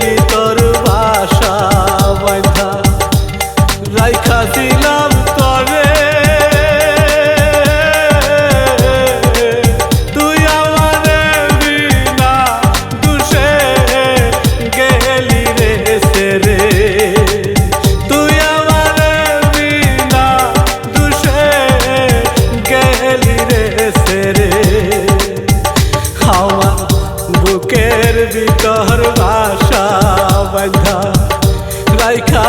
baby. রাইখা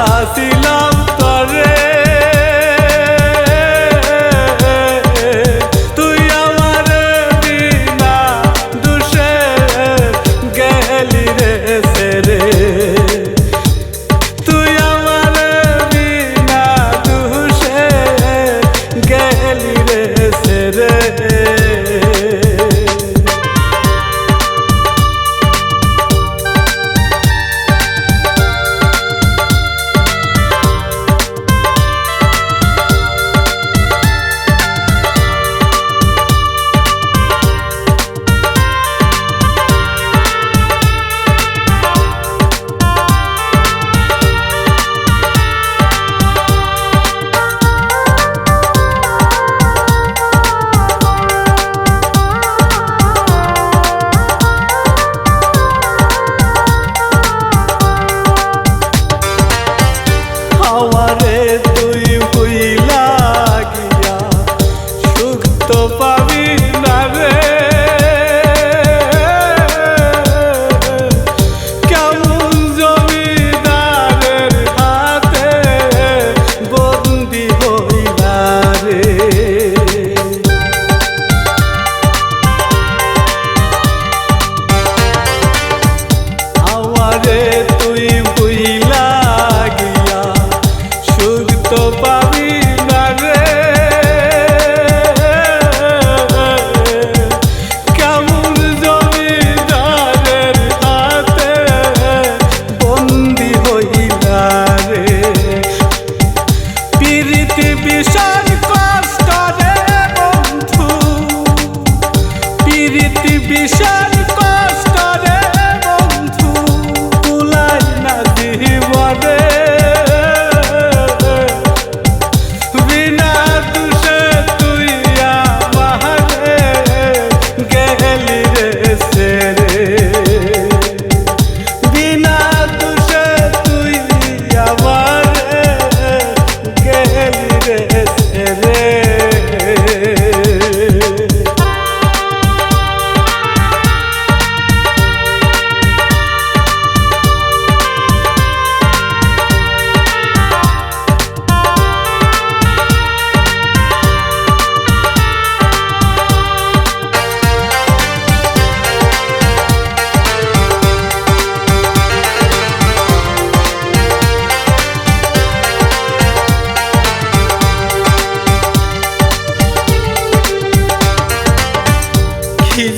পীড়িতি বিষাদ কষ্ট রে বন্ধু। পীড়িতি বিষাদ কষ্ট রে বন্ধু তুলাই না জীবনে। বিনা দুষে তুই আমারে গেলি রে সেরে। রে।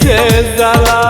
Says I love.